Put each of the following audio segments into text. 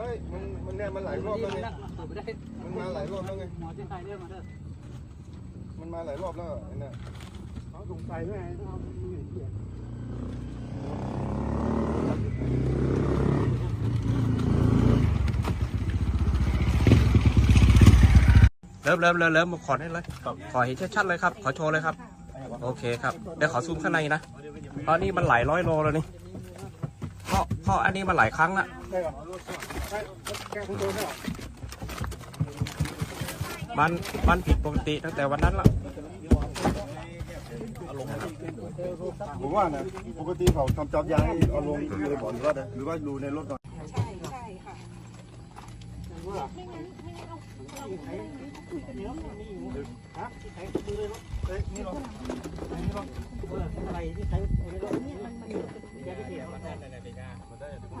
ฮ้ยมันมันเนี่ยมันหลายรอบแล้วไงเปิดไม่ได้มันมาหลายรอบแล้วไงหมอที่ไทยเรียกมาเด้อมันมาหลายรอบแล้วไอ้เนี่ยเขาสงสัยว่าไงเขาไม่เห็นเกียรเริ่มเริ่มเริ่มเริ่มขอได้เลยขอเห็นชัดๆเลยครับ ขอโชว์เลยครับ โอเคครับ เดี๋ยวขอซูมข้างในนะเพราะนี่มันหลายร้อยโลแล้วนี่ เพราะเพราะอันนี้มันหลายครั้งละได้หรอใช่แกคุณโดนได้หรอมันมันผิดปกติตั้งแต่วันนั้นละผมว่านะปกติเขาทำจับยางให้เอาลงเลยบ่อนหรือว่าหรือว่าดูในรถก่อนใช่ใช่ค่ะอะไรที่ใช้ในรถเนี่ยมันมันแกที่เขียนมาได้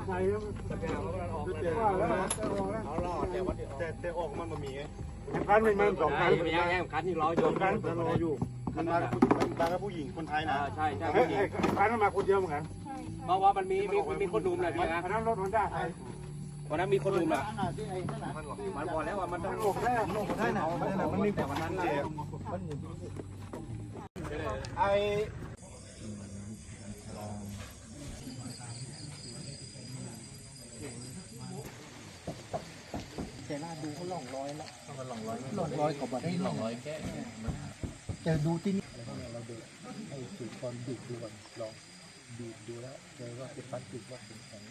ใช่แล้วว่าแล้วเอาแล้วแต่แต่ออกมันมามีไงคันหนึ่งมันสองคันไม่ยังยังคันที่รออยู่คันรออยู่มันมามันมากับผู้หญิงคนไทยนะใช่ใช่ไอ้ไอ้คันนั้นมาคนเดียวเหมือนกันเพราะว่ามันมีมีมีคนดุมเลยพี่นะคันนั้นรถมันได้ไอ้วันนั้นมีคนดุมอะมันบอกแล้วว่ามันต้องโอ้แม่ได้หนะมันมีแต่วันนั้นเลยไอ จะดูที่นี่เราดูให้สูตรความดุดูก่อนลองดูดูแล้วเจอว่าเป็นพลาสติกว่าเป็นแข็ง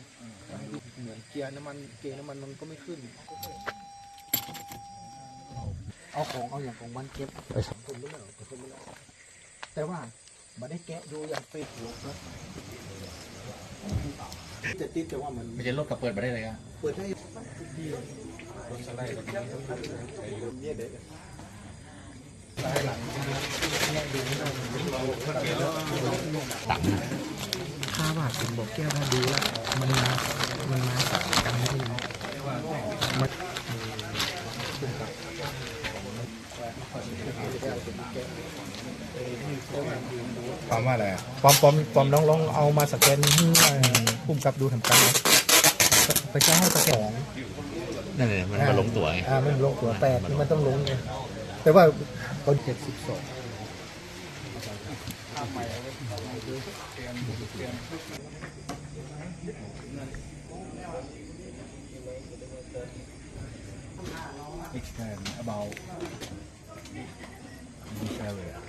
เหมือนเกียร์น้ำมันเกียร์น้ำมันมันก็ไม่ขึ้น เอาของเอาอย่างของมันเก็บไปสังคมไม่ได้สังคมไม่ได้แต่ว่ามาได้แกะดูอย่างเป็นหัวนะ จะติดแต่ว่ามันไม่ใช่รถกับเปิดมาได้เลยครับเปิดได้ถ้าว่าผมบอกแก้วว่าดูแล้วมันมามันมาสักกันไม่ได้มันความว่าอะไรปอมปอมปอมลองลองเอามาสแกนให้ พุ่มกับดูทำการไปแจ้งให้สแกนนั่นเลยมันมาลงตัวไงอ่ามันลงตัวแปดมันต้องลงไงแต่ว่าก็เจ็ดสิบสอง explain about this area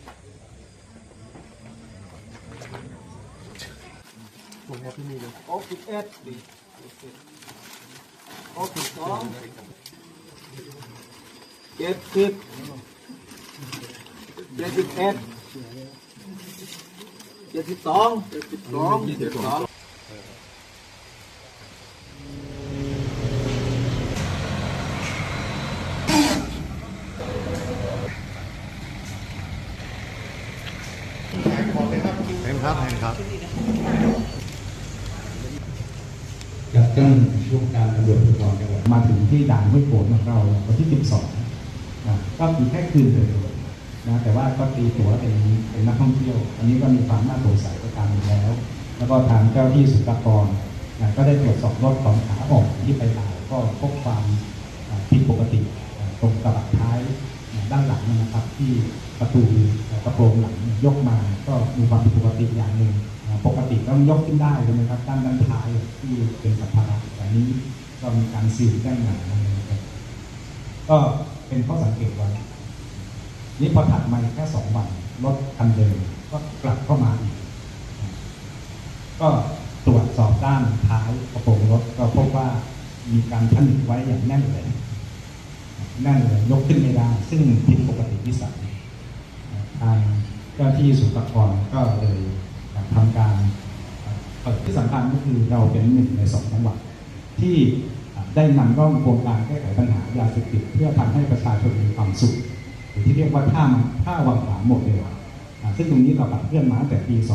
ผมว่าที่นี่เลยโอ้สิบเอ็ดโอ้สิบสองเจ็ดสิบเจ็ดสิบเอ็ดเจ็ดสิบสองเจ็ดสิบสองเจ็ดสิบสองเห็นครับเห็นครับกับ เจ้าหน้าที่ช่วงการตำรวจภูธรจังหวัดมาถึงที่ด่านห้วยโขนของเราวันที่ 12นะก็คือแค่คืนเดียวนะแต่ว่าก็ตีตัวเป็นเป็นนักท่องเที่ยว อันนี้ก็มีความน่าสงสัยประการหนึ่งแล้ว แล้วก็ทางเจ้าที่สุลกากรนะก็ได้ตรวจสอบรถของขาออกที่ไปลาวก็พบความผิดปกติตรงกระบะท้ายด้านหลังนะครับ ที่ประตูกระโปรงหลังยกมาก็มีความผิดปกติอย่างหนึ่ง ปกติต้องยกขึ้นได้ใช่ไหมครับด้านด้านท้ายที่เป็นสัมภาระแต่นี้ก็มีการซีลแจ้งหนานะครับก็เป็นข้อสังเกตไว้นี่พอถัดมาแค่สองวันรถคันเดิมก็กลับเข้ามาอีก ก็ตรวจสอบด้านท้ายกระโปรงรถก็พบว่ามีการผนึกไว้อย่างแน่นเลยแน่นเลยยกขึ้นไม่ได้ ซึ่งผิดปกติวิสัยทางเจ้าที่สุขภาพก็เลย ทำการที่สำคัญก็คือเราเป็นหนึ่งในสองจังหวัดที่ได้นำร่องโครงการแก้ไขปัญหายาเสพติดเพื่อทำให้ประชาชนมีความสุขหรือที่เรียกว่าท่าท่าวังผาโมดเดลอ่าซึ่งตรงนี้เราขับเคลื่อนมาตั้งแต่ปี 2567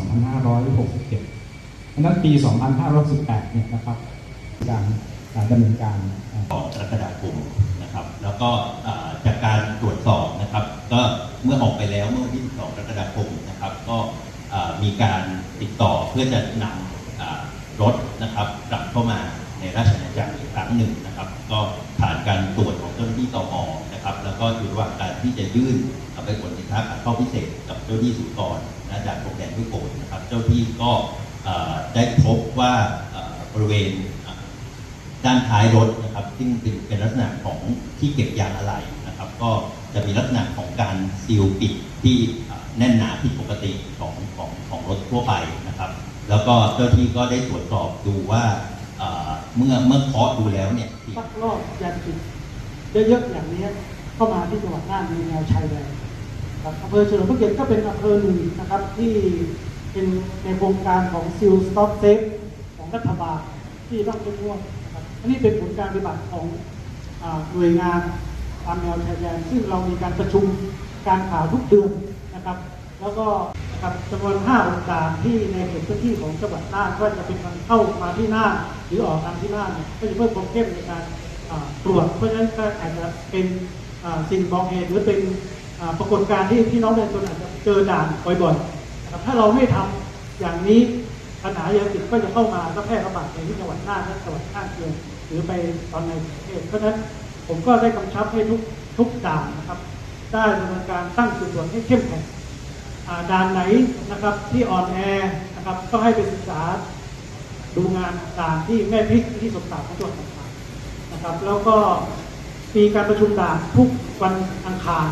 เพราะฉะนั้นปี 2518 เนี่ยนะครับการดำเนินการอ่า2กรกฎาคมนะครับ แล้วก็จากการตรวจสอบนะครับ ก็เมื่อออกไปแล้วเมื่อวันที่ 12 กรกฎาคมนะครับ ก็ มีการติดต่อเพื่อจะนำรถนะครับกลับเข้ามาในราชอาณาจักรอีกครั้งหนึ่งนะครับ ก็ผ่านการตรวจของเจ้าหน้าที่ตมนะครับ แล้วก็อยู่ระหว่างการที่จะยื่นเอาไปขนสินค้าขาเข้าพิเศษกับเจ้าหน้าที่สุกรนะจากโรงแรมวิโกนนะครับ เจ้าหน้าที่ก็ได้พบว่าบริเวณด้านท้ายรถนะครับซึ่งเป็นลักษณะของที่เก็บยางอะไหล่นะครับ ก็จะมีลักษณะของการซีลปิดที่ แน่นหนาผิดปกติของของของรถทั่วไปนะครับ แล้วก็เจ้าที่ก็ได้ตรวจสอบดูว่าเมื่อเมื่อเคาะดูแล้วเนี่ยลักลอบยาเสพติดเยอะๆอย่างนี้เข้ามาที่จังหวัดน่านในแนวชายแดนอำเภอเฉลิมพระเกียรติก็เป็นอำเภอหนึ่งนะครับที่เป็นในโครงการของซิลสต็อปเซฟของรัฐบาลที่ต้องเข้มงวดนะครับอันนี้เป็นผลการปฏิบัติของหน่วยงานตามแนวชายแดนซึ่งเรามีการประชุมการข่าวทุกเดือน นะครับ แล้วก็นะครับจำนวน5องค์การที่ในเขตพื้นที่ของจังหวัดน่านก็จะเป็นการเข้ามาที่น่านหรือออกทางที่น่านเนี่ยก็จะเพิ่มความเข้มในการตรวจ เพราะฉะนั้นก็อาจจะเป็นสิ่งบอกเหตุหรือเป็นปรากฏการณ์ที่พี่น้องประชาชนอาจจะเจอด่านบ่อยๆนะครับถ้าเราไม่ทำอย่างนี้ปัญหายาเสพติดก็จะเข้ามาก็แพร่ระบาดในที่จังหวัดน่านและจังหวัดข้างเคียงหรือไปตอนในประเทศเพราะฉะนั้นผมก็ได้กำชับให้ทุกทุกด่านนะครับ ได้ดำเนินการตั้งจุดตรวจให้เข้มแข็งด่านไหนนะครับที่อ่อนแอนะครับก็ให้ไปศึกษาดูงานด่านที่แม่พริกที่สมศักดิ์ของจังหวัดต่างๆนะครับ แล้วก็มีการประชุมด่านทุกวันอังคาร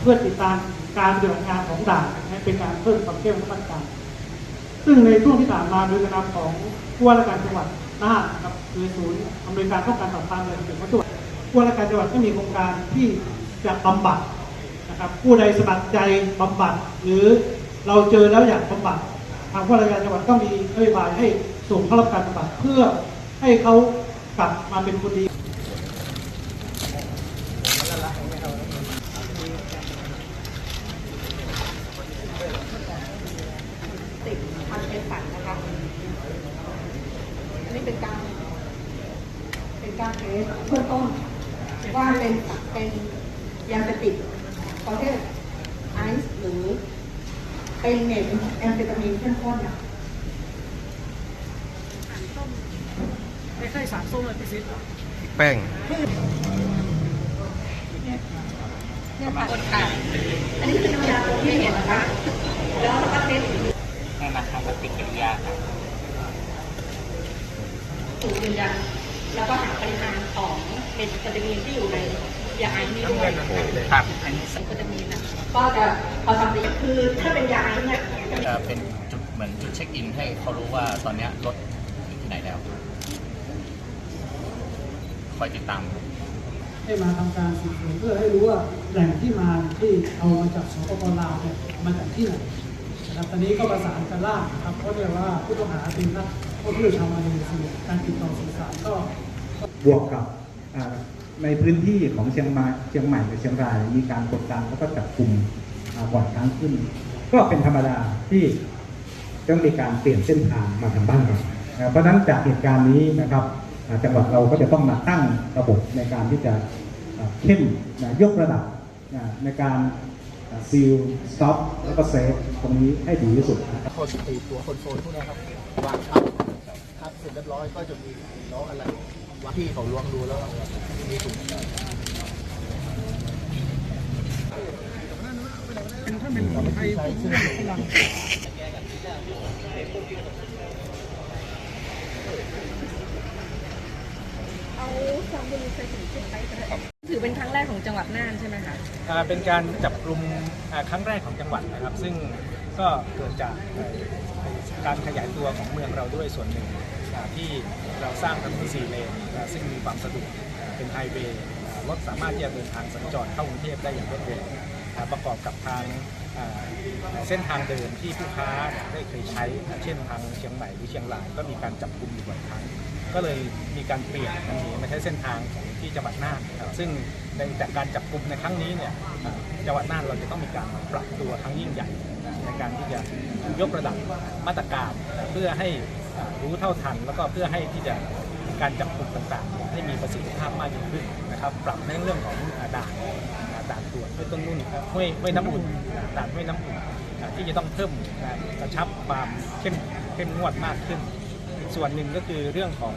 เพื่อติดตามการปฏิบัติงานของด่านให้เป็นการเพิ่มความเข้มข้นการซึ่งในช่วงที่ผ่านมาโดยกระทำของผู้ว่าราชการจังหวัดน่านนะครับคือศูนย์อำนวยการป้องกันปราบปรามยาเสพติดของจังหวัดผู้ว่าราชการจังหวัดก็มีโครงการที่ จะบำบัดนะครับผู้ใดสมัครใจบำบัด หรือเราเจอแล้วอยากบำบัด ทางผู้ราชการจังหวัดก็มีนโยบายให้ส่งเข้ารับการบำบัดเพื่อให้เขากลับมาเป็นคนดีติดทำเป็นฝันนะคะนี่เป็นการเป็นการเทสเบื้องต้นว่าเป็นเป็น ยาเสพติดประเภทไอซ์หรือเป็นเมทแอมเฟตามีนเข้มข้นนะแป้งเนี่ยค่ะค่ะอันนี้คือยาตัวที่เห็นนะคะ แล้วเราก็เทสให้มันทำปฏิกิริยาครับสูตรยืนยันแล้วก็หาปริมาณของเมทแอมเฟตามีนที่อยู่ใน ยาไอซ์นี้ด้วยครับอันนี้แอมเฟตามีนะก็จะพอทำดีคือถ้าเป็นยาไอซ์เนี่ยจะเป็นจุดเหมือนจุดเช็คอินให้เขารู้ว่าตอนนี้รถอยู่ที่ไหนแล้วคอยติดตามให้มาทำการสืบสวนเพื่อให้รู้ว่าแหล่งที่มาที่เอามาจากสปปลาวเนี่ยมาจากที่ไหนนะครับตอนนี้ก็ประสานกันล่างนะครับเพราะเรียกว่าผู้ต้องหาเป็นนักโทษผู้ชาวมาเลเซียการติดต่อสื่อสารก็บวกกับ ในพื้นที่ของเชียงใหม่เชียงใหม่กับเชียงราย มีการกดดันแล้วก็จับกลุ่มอ่าบ่อยครั้งขึ้น ก็เป็นธรรมดาที่ต้องมีการเปลี่ยนเส้นทางมาทางบ้านเราเพราะนั้นจากเหตุการณ์นี้นะครับจังหวัดเราก็จะต้องมาตั้งระบบในการที่จะเข้มนะยกระดับนะในการซีลสต็อปแล้วก็เซฟตรงนี้ให้ดีที่สุดคนตีตัวคอนโซลพวกนี้ยครับวางทับทับเสร็จเรียบร้อยก็จะมีล้ออะไร วางที่เขาล้วงดูแล้วมีถุงถือเป็นครั้งแรกของจังหวัดน่านใช่ไหมคะอ่าเป็นการจับกลุ่มอ่าครั้งแรกของจังหวัดนะครับ ซึ่งก็เกิดจากเอ่อการขยายตัวของเมืองเราด้วยส่วนหนึ่งอ่า ที่เราสร้างถนนสี่เลนซึ่งมีความสะดวกเป็นไฮเวย์รถสามารถที่จะเดินทางสัญจรเข้ากรุงเทพได้อย่างรวดเร็วประกอบกับทางเส้นทางเดิมที่ผู้ค้าได้เคยใช้ เช่นทางเชียงใหม่หรือเชียงรายก็มีการจับกลุ่มอยู่บ่อยครั้ง ก็เลยมีการเปลี่ยนทันทีมาใช้เส้นทางของที่จังหวัดน่านซึ่งในจากการจับกลุ่มในครั้งนี้เนี่ยจังหวัดน่านเราจะต้องมีการปรับตัวครั้งยิ่งใหญ่ในการที่จะยกระดับมาตรการเพื่อให้ รู้เท่าทัน แล้วก็เพื่อให้ที่จะการจับกลุ่มต่างๆ ให้มีประสิทธิภาพมากยิ่งขึ้นนะครับ ปรับในเรื่องของด่านด่านตรวจห้วยต้นนุ่นห้วยห้วยน้ำอุ่นด่านห้วยน้ำอุ่นที่จะต้องเพิ่มกระชับความเข้มเข้มงวดมากขึ้น ส่วนหนึ่งก็คือเรื่องของ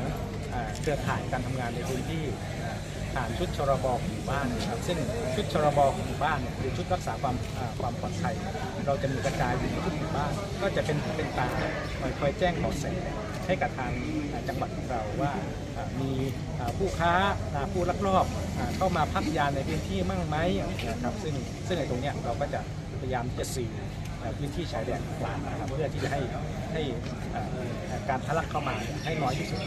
เครือข่ายการทำงานในพื้นที่อ่าผ่านชุดชรบของหมู่บ้านนะครับซึ่งชุดชรบของหมู่บ้านเนี่ยหรือชุดรักษาความความปลอดภัย เราจะมีกระจายอยู่ในทุกหมู่บ้านก็จะเป็นเป็นตาคอยคอยแจ้งเบาะแสให้กับทางจังหวัดของเราว่ามีผู้ค้าผู้ลักลอบเข้ามาพักยาในพื้นที่มั่งไหมนะครับซึ่งซึ่งในตรงนี้เราก็จะพยายามจะสื่อพื้นที่ชายแดนต่างๆนะครับเพื่อที่จะให้ให้การทะลักเข้ามาให้น้อยที่สุด